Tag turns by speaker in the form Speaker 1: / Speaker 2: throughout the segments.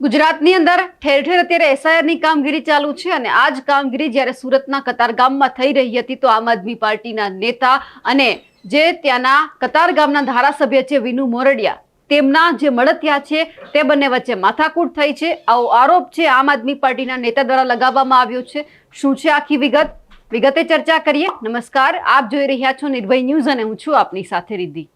Speaker 1: ગુજરાતની અંદર ઠેર ઠેર અત્યારે એસઆઈઆરની કામગીરી ચાલુ છે અને આ જ કામગીરી જ્યારે સુરતના કતારગામમાં થઈ રહી હતી તો આમ આદમી પાર્ટીના નેતા અને જે ત્યાંના કતારગામના ધારાસભ્ય છે વિનુ મોરડિયા, તેમના જે મળતિયા છે તે બંને વચ્ચે માથાકૂટ થઈ છે. આવો આરોપ છે આમ આદમી પાર્ટીના નેતા દ્વારા લગાવવામાં આવ્યો છે. શું છે આખી વિગત? વિગતે ચર્ચા કરીએ. નમસ્કાર. આપ જોઈ રહ્યા છો નિર્ભય ન્યૂઝ અને હું છું આપની સાથે રિદ્ધિ.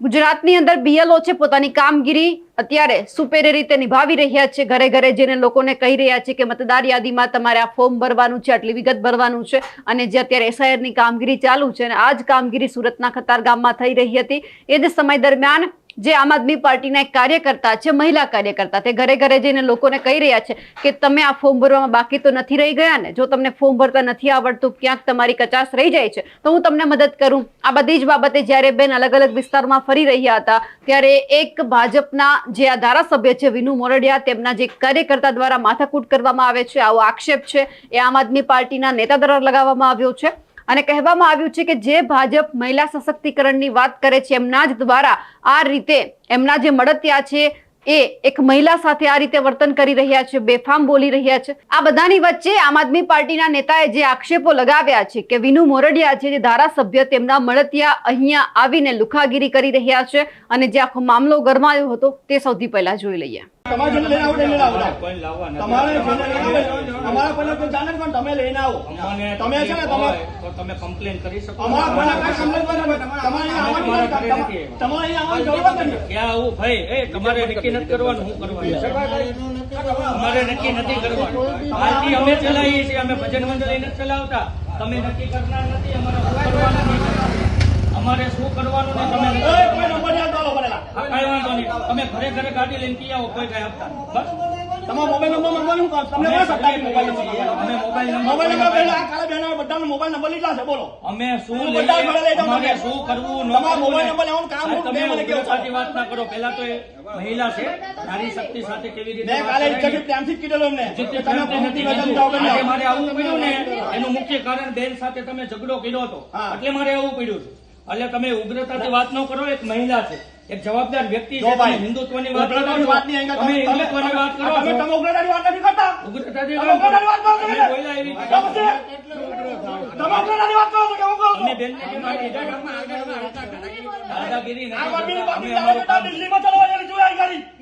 Speaker 1: ગુજરાતની અંદર બીએલઓ છે, પોતાની કામગીરી અત્યારે સુપેરે રીતે નિભાવી રહ્યા છે, ઘરે ઘરે જઈને લોકોને કહી રહ્યા છે કે મતદાર યાદીમાં તમારે આ ફોર્મ ભરવાનું છે, આટલી વિગત ભરવાનું છે અને જે અત્યારે એસઆઈઆરની કામગીરી ચાલુ છે અને આ જ કામગીરી સુરતના ખતાર ગામમાં થઈ રહી હતી. એ જ સમય દરમિયાન જે આમ આદમી પાર્ટીના એક કાર્યકર્તા છે, મહિલા કાર્યકર્તા તે ઘરે ઘરે જઈને લોકોને કહી રહ્યા છે કે તમે આ ફોર્મ ભરવામાં બાકી તો નથી રહી ગયા ને? જો તમને ફોર્મ ભરતા નથી આવડતું, ક્યાંક તમારી કચાશ રહી જાય છે, તો હું તમને મદદ કરું. આ બધી જ બાબતે જ્યારે બેન અલગ અલગ વિસ્તારમાં ફરી રહ્યા હતા, ત્યારે એક ભાજપના જે આ ધારાસભ્ય છે, વિનુ મોરડિયા, તેમના જે કાર્યકર્તા દ્વારા માથાકૂટ કરવામાં આવે છે, આવો આક્ષેપ છે, એ આમ આદમી પાર્ટીના નેતા દ્વારા લગાવવામાં આવ્યો છે. અને કહેવામાં આવ્યું છે કે જે ભાજપ મહિલા સશક્તિકરણની વાત કરે છે, એમના જ દ્વારા આ રીતે એમના જે મળતિયા છે, એ એક મહિલા સાથે આ રીતે વર્તન કરી રહ્યા છે, બેફામ બોલી રહ્યા છે. આ બધાની વચ્ચે આમ આદમી પાર્ટીના નેતાએ જે આક્ષેપો લગાવ્યા છે કે વિનુ મોરડિયા છે, જે ધારાસભ્ય તેમના મળતિયા અહીંયા આવીને લુખાગીરી કરી રહ્યા છે અને જે આખો મામલો ગરમાયો હતો, તે સૌથી પહેલા જોઈ લઈએ.
Speaker 2: તમારે જેને લઈને આવો લઈને આવો
Speaker 3: કોઈ લાવવા નથી.
Speaker 2: તમારે જેને લઈને આવો અમારા કોઈને કોઈ જાણે પણ તમે લઈને આવો. તમે છે ને તમે
Speaker 3: તમે કમ્પ્લેન કરી શકો.
Speaker 2: અમારા કોઈને કાંઈ સમજ તમારે આવવાની
Speaker 3: તમારે નથી
Speaker 2: આવવાની જરૂર નથી.
Speaker 3: ક્યાં આવું? ભાઈ એ તમારે નક્કી નથી કરવાનું હું કરવાનું. અમારે નક્કી નથી કરવાનું. આજથી અમે ચલાવીએ છીએ અમે ભજન મંડળ નથી ચલાવતા. તમે નક્કી કરનાર નથી અમારે શું કરવાનું? અમારે શું કરવાનું તમે નક્કી
Speaker 2: એ, કોઈ
Speaker 3: કરવાના.
Speaker 2: નંબર યાદ કરો ભરેલા.
Speaker 3: હા, કાંઈ વાંધો નહીં તમે ઘરે ઘરે ગાડી લઈને આવો કોઈ કાંઈ આપતા બસ.
Speaker 2: તમારો મોબાઈલ નંબર મંગવાનું કામ? તમને કોણ સત્તા મોબાઈલ નંબર
Speaker 3: અમે મોબાઈલ નંબર
Speaker 2: મોબાઈલ નંબર પહેલા આ કાળા બહેનોએ બધાનો મોબાઈલ નંબર લીધા છે બોલો.
Speaker 3: અમે શું
Speaker 2: બધા જોડે લઈ જાઉં
Speaker 3: અમારે શું કરવું? ન
Speaker 2: તમારા મોબાઈલ નંબર લેવાનું કામ
Speaker 3: સાહેબ, તમે
Speaker 2: મને કહો.
Speaker 3: ઉગ્રતાથી વાત ના કરો. પહેલા તો એ મહિલા છે. નારી શક્તિ સાથે કેવી રીતે
Speaker 2: મેં કાલે
Speaker 3: કરાય
Speaker 2: પ્રેમથી જ કીધેલું એમને. કે તમે
Speaker 3: પ્રેમથી નથી
Speaker 2: પ્રવૃત્તિ
Speaker 3: કીધું.
Speaker 2: કરતા જાઓ,
Speaker 3: આજે
Speaker 2: કરી
Speaker 3: મારે
Speaker 2: જાઓ.
Speaker 3: પડ્યું ને એનું મુખ્ય કારણ બેન સાથે તમે ઝઘડો કર્યો હતો. એટલે મારે એવું પડ્યું છે. એટલે તમે ઉગ્રતાથી વાત ન કરો એક મહિલા છે. એક જવાબદાર વ્યક્તિ છે તમે હિન્દુત્વની વાત કરો છો. તમે- હિન્દુત્વની વાત કરો છો
Speaker 2: તમે ઉગ્રતાની વાત નથી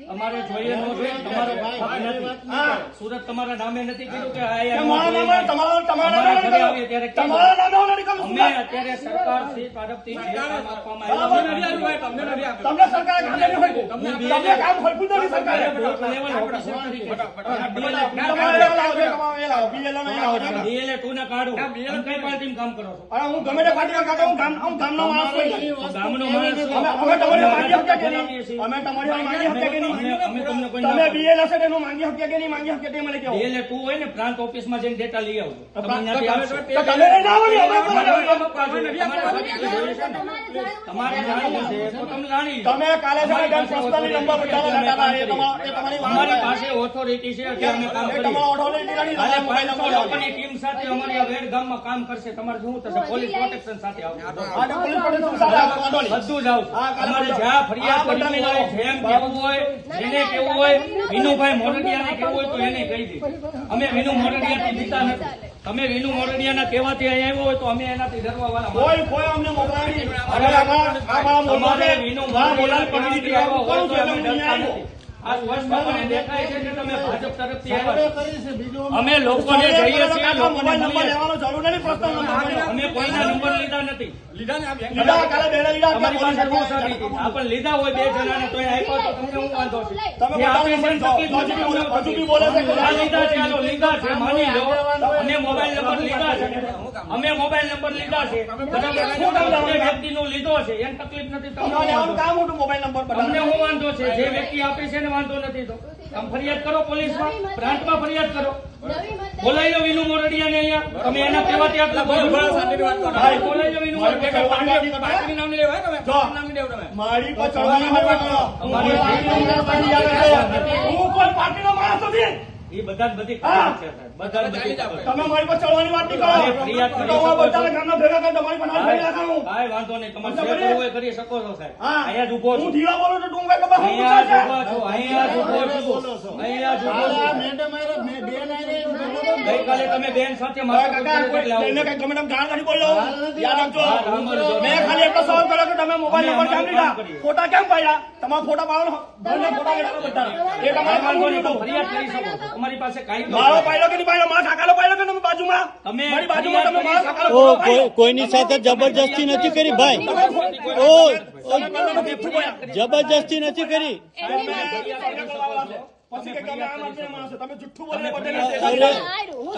Speaker 3: અમારું
Speaker 2: જોઈએ
Speaker 3: ન જોઈએ તમારો. સુરત તમારા નામે નથી કીધું કે. અમે અત્યારે સરકાર શ્રી તરફથી આપવામાં આવ્યું.
Speaker 2: તમને સરકાર તમને કામ હોય સરકારે.
Speaker 3: બ્લોક લેવલ ઓફિસર તરીકે
Speaker 2: તમારે એ લાવો છે, તમારે એ લાવો. BLO નો
Speaker 3: કાઢો. તમે કઈ પાર્ટીમાં કામ કરો છો?
Speaker 2: અરે હું ગમે તે પાર્ટીમાં કાઢો, હું ગામ- હું ગામનો માણસ છું.
Speaker 3: ગામનો માણસ
Speaker 2: અમે- તમારી માંગી હક્યા કે નહીં? અમે તમારી માંગી હક્યા કે નહીં?
Speaker 3: અમે- તમને કોઈ
Speaker 2: તમે
Speaker 3: ના
Speaker 2: હશે તેનું માંગી હક્યા કે નહીં માંગી હક્યા તે મને કહો.
Speaker 3: DLA ટુ હોય ને પ્રાંત ઓફિસમાં જઈને ડેટા લઈ આવજો.
Speaker 2: તો
Speaker 3: ત્યાંથી
Speaker 2: તમે લઈને આવો ને,
Speaker 3: તમારે જાણવું છે તો તમે જાણી
Speaker 2: તમે કાલે છે ને બેન નંબર એ તમારા-.
Speaker 3: પાસે ઓથોરિટી છે. એટલે અમે કામ? કરીએ લોકોની ટીમ સાથે અમારી વેડ ગામમાં કામ કરશે. તમારે શું થશે? પોલીસ પ્રોટેક્શન સાથે આવશે
Speaker 2: હા, તો પોલીસ પ્રોટેક્શન સાથે આપો, વાંધો નહીં.
Speaker 3: બધું જ આવશે અમારે જ્યાં ફરિયાદ
Speaker 2: હા,
Speaker 3: હોય જેમ કેવું હોય જેને કેવું હોય વિનુભાઈ મોરડિયાને કેવું હોય તો એને કહી દે. અમે વિનુ મોરડિયાથી બીતા નથી. તમે વિનુ મોરડિયાના કહેવાથી અહીંયા આવ્યો હોય તો અમે એનાથી ડરવા વાળા
Speaker 2: કોઈ કોઈ અમને અમારા-.
Speaker 3: વિનુ મોરડિયા કહેવાથી આવ્યા હોય તો અમે ડરતા નથી. આ સ્પષ્ટપણે દેખાય છે કે તમે ભાજપ તરફથી આવ્યા છો. અમે. લોકોને જઈએ છીએ
Speaker 2: મોબાઈલ નંબર
Speaker 3: મળીએ.
Speaker 2: લેવાનો જરૂર નથી, personal નંબર લેવાનો.
Speaker 3: અમે કોઈના નંબર લીધા નથી.
Speaker 2: લીધા, કાલે બેને લીધા,
Speaker 3: અમારી પાસે
Speaker 2: પોલીસ
Speaker 3: રૂલ્સ હતી આ પણ લીધા હોય બે જણાને તો એ તો તમને હું વાંધો છે. લીધા માની લો. અમે મોબાઈલ નંબર લીધા છે. અમે મોબાઈલ નંબર લીધા છે. વ્યક્તિનો લીધો છે એને તકલીફ નથી તમને
Speaker 2: મોબાઈલ નંબર
Speaker 3: તમને હું વાંધો છે જે વ્યક્તિ આપે છે એને વાંધો નથી તો. તમે ફરિયાદ કરો પોલીસમાં. પ્રાંતમાં ફરિયાદ કરો. બોલાવી લો વિનુ મોરડિયાને અહીંયા. તમે એના કહેવાથી આટલા બોલાવી લો. વિનુ
Speaker 2: મારી વાત હું કોઈ
Speaker 3: એ બધા બધી ખબર છે બધા બધી
Speaker 2: તમે મારી પર ચડવાની વાત નહીં કરો
Speaker 3: ફરિયાદ કરી
Speaker 2: તો હું
Speaker 3: શકો છો.
Speaker 2: બધાને ગામના ભેગા કરી તમારી પર હાથ ફેરી હું.
Speaker 3: કાંઈ વાંધો નહીં તમારે જે કરવું હોય કરી શકો છો સાહેબ. અહીંયા જ ઊભો
Speaker 2: હું
Speaker 3: છું
Speaker 2: ધીરા બોલું તો
Speaker 3: અહીંયા જ
Speaker 2: છે?
Speaker 3: છો. ગઈકાલે તમે બેન સાથે મારા કાકા.
Speaker 2: એને કઈ ગમે તેમ જાણ નથી બોલ્યો. યાદ રાખજો. મેં ખાલી એટલો સવાલ કર્યો કે તમે મોબાઈલ નંબર કેમ લીધા. ફોટા કેમ પાડ્યા? તમારા ફોટા પાડો ઘરના ફોટા લેતા બધા. એ તમારે
Speaker 3: ફરિયાદ કરી શકો. તમારી પાસે કાયદો
Speaker 2: મારો પાડ્યો કે નહીં પાડ્યો? મારા કાકાનો પાડ્યો કે તમે બાજુમાં?
Speaker 3: તમે
Speaker 2: મારી બાજુમાં તમે મારા કાકાનો
Speaker 4: કોઈ. કોઈની સાથે જબરજસ્તી નથી કરી ભાઈ? ઓ, જબરજસ્તી નથી કરી?
Speaker 2: પછી કે તમે આમ આદમી માણસો, તમે જુઠ્ઠું બોલીને
Speaker 4: અરે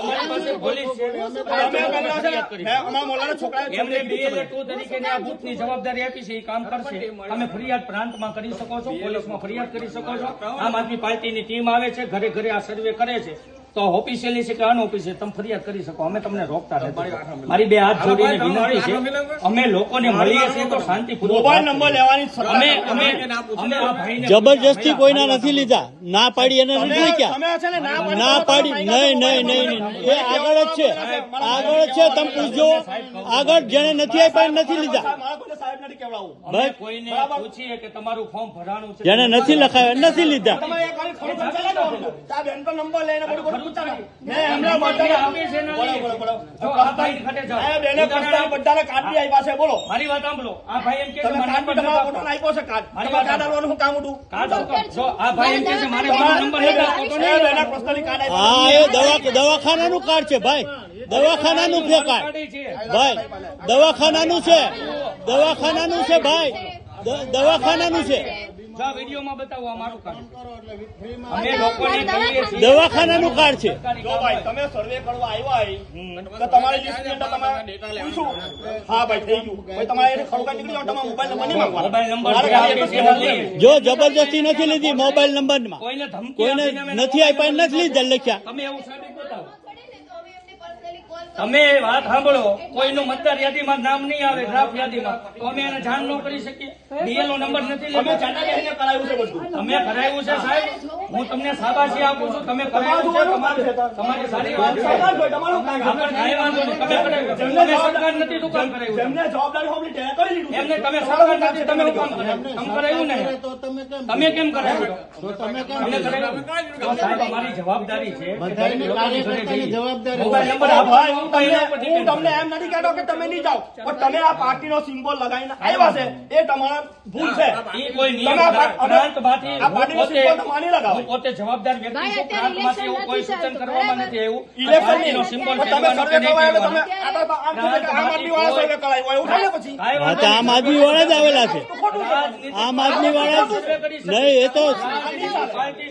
Speaker 3: તમારી પાસે પોલીસ છે.
Speaker 2: તમે કર્યો છે. મેં અમારા મોહલ્લાના છોકરાએ
Speaker 3: એમને
Speaker 2: કીધું
Speaker 3: BLA ટુ તરીકેની આ બૂથની જવાબદારી આપી છે એ કામ કરશે. તમે ફરિયાદ પ્રાંતમાં કરી શકો છો પોલીસમાં ફરિયાદ કરી શકો છો. આમ આદમી પાર્ટીની ટીમ આવે છે ઘરે ઘરે આ સર્વે કરે છે. તો ઓફિશિયલી છે કે અનઓફિશિયલ તમે ફરિયાદ કરી શકો. અમે તમને રોકતા નથી. મારી બે હાથ જોડીને વિનંતી છે. અમે લોકોને મળીએ છીએ તો શાંતિપૂર્વક
Speaker 2: મોબાઈલ નંબર લેવાની
Speaker 3: અમે અમે અમે આ ભાઈને
Speaker 4: જબરજસ્તી કોઈના નથી લીધા. ના પાડી એને નથી
Speaker 2: છે ને ના પાડી
Speaker 4: નહીં નહીં નહીં. એ આગળ જ છે. આગળ જ છે. તમે પૂછજો. આગળ જેને નથી આપ્યા નથી લીધા.
Speaker 2: મારા કોઈને સાહેબ નથી કેવડાવવું
Speaker 3: અમે કોઈને પૂછીએ કે તમારું ફોર્મ ભરાણું છે.
Speaker 4: જેને નથી લખાવ્યા નથી લીધા.
Speaker 2: બોલો,
Speaker 3: મારી વાત સાંભળો. આ ભાઈ એમ કે
Speaker 2: આપ્યો છે કાર્ડ
Speaker 3: મારી
Speaker 2: કાર્ડ આપવાનું શું કામ હતું
Speaker 3: કાર્ડ જો આ ભાઈ એમ કે છે મારે મારો નંબર
Speaker 4: હા એ દવા દવાખાનાનું કાર્ડ છે ભાઈ. દવાખાનાનું છે કાર્ડ. ભાઈ દવાખાનાનું છે. દવાખાનાનું છે ભાઈ. દવાખાનાનું છે.
Speaker 3: જો આ વિડીયોમાં બતાવો આ મારું કાર્ડ. અમે લોકોને કહીએ છીએ
Speaker 4: દવાખાનાનું કાર્ડ છે.
Speaker 2: જો ભાઈ તમે સર્વે કરવા આવ્યા તો તમારે લિસ્ટની અંદર તમારે પૂછું. હા ભાઈ થઈ ગયું. ભાઈ તમારે એને ખરોકા નીકળી જાવ તમારો મોબાઈલ નંબર નહીં માંગવાનો.
Speaker 3: મોબાઈલ નંબર
Speaker 2: મારે
Speaker 3: જે
Speaker 4: જબરજસ્તી નથી લીધી મોબાઈલ નંબરમાં
Speaker 3: કોઈને ધમકી
Speaker 4: કોઈને
Speaker 3: આપીને
Speaker 4: નથી આપ્યા નથી લીધા લખ્યા.
Speaker 3: તમે એવું સાબિત બતાવો તમે વાત સાંભળો કોઈનું મતદાર યાદીમાં નામ નહીં આવે ડ્રાફ્ટ યાદીમાં. તો અમે એને જાણ ન કરી શકીએ. નંબર નથી
Speaker 2: અમે
Speaker 3: લેતો
Speaker 2: જાતે બેસીને કરાવ્યું છે બધું.
Speaker 3: તમે કરાયું છે સાહેબ? હું તમને શાબાશી આપું છું. તમે છે તમારી તમારી સારી વાત છે.
Speaker 2: તમારું
Speaker 3: કાંઈ વાંધો નહીં. તમે કરાવ્યું તમે સરકાર નથી શું કામ
Speaker 2: જવાબદારી.
Speaker 3: એમને તમે સરકાર નથી તમે શું કામ કરાયું તમે કરાવ્યું ને? તમે કેમ કરાયું તમે સાહેબ અમારી જવાબદારી છે જઈએ. મોબાઈલ નંબર આપો
Speaker 2: ભાઈ,
Speaker 3: હું
Speaker 2: હું
Speaker 3: તો એના
Speaker 2: તમને હું તમને એમ નથી કહેતો કે તમે નહીં જાઓ. પણ તમે આ પાર્ટીનો સિમ્બોલ લગાવીને આવ્યા છે. એ તમારા ભૂલ છે. તમે આ પાર્ટીનો
Speaker 3: પોતે
Speaker 2: સિમ્બોલ લગાવો.
Speaker 3: પોતે જવાબદાર વ્યક્તિ પ્રાંતમાંથી એવું કોઈ સૂચન કરવામાં નથી આવ્યું. આ સિમ્બોલ
Speaker 2: તમે સર્વે
Speaker 3: કે નહીં
Speaker 2: કરવા આવ્યા
Speaker 3: પહેરવાનો.
Speaker 2: તમે આમ આદમી વાળા સર્વે કરાવ્યો એવું થાય પછી.
Speaker 4: હા તો આમ આદમી વાળા જ આવેલા છે. આમ આદમી વાળા નહીં એ તો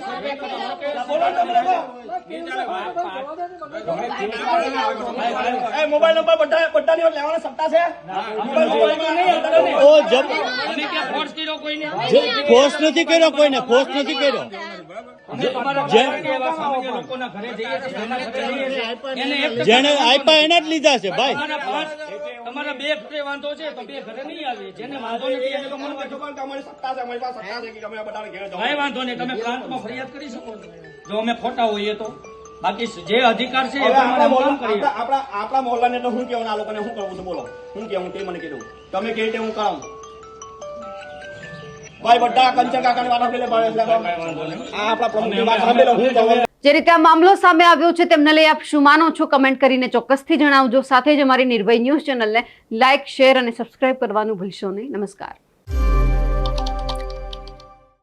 Speaker 3: સર્વે કરી
Speaker 2: બોલો તમે. એ મોબાઈલ નંબર બધા બધાની ઓર લેવાના સત્તા છે?
Speaker 3: મોબાઈલ તો નહીં આપતા ને.
Speaker 4: ઓ જબ
Speaker 3: અમે ક્યાં ફોર્સ કર્યો કોઈને.
Speaker 4: ફોર્સ નથી કર્યો કોઈને ફોર્સ નથી કર્યો.
Speaker 3: જેના
Speaker 4: આપ્યા એના જ લીધા છે ભાઈ.
Speaker 3: તમારા બે ઘરે વાંધો છે તો બે ઘરે નહીં આવે. જેને વાંધો નથી એને તો મને
Speaker 2: અમારી પાસે સત્તા છે અમારી પાસે સત્તા છે કે અમે બધાને ઘેર જવાનું.
Speaker 3: વાંધો નહીં તમે પ્રાંતમાં ફરિયાદ કરી શકો જો અમે ખોટા હોઈએ તો. બાકી અધિકાર છે
Speaker 2: આપણા આપણા મોહલ્લાને તો આ લોકોને કરવું બોલો. તે મને કીધું. તમે રીતે હું કરાવું
Speaker 1: જે રીતે આ મામલો સામે આવ્યો છે તેમને લઈ આપ શું માનો છો? કમેન્ટ કરીને ચોક્કસથી જણાવજો. સાથે જ અમારી નિર્ભય ન્યૂઝ ચેનલને લાઇક શેર અને સબસ્ક્રાઇબ કરવાનું ભૂલશો નહીં. નમસ્કાર.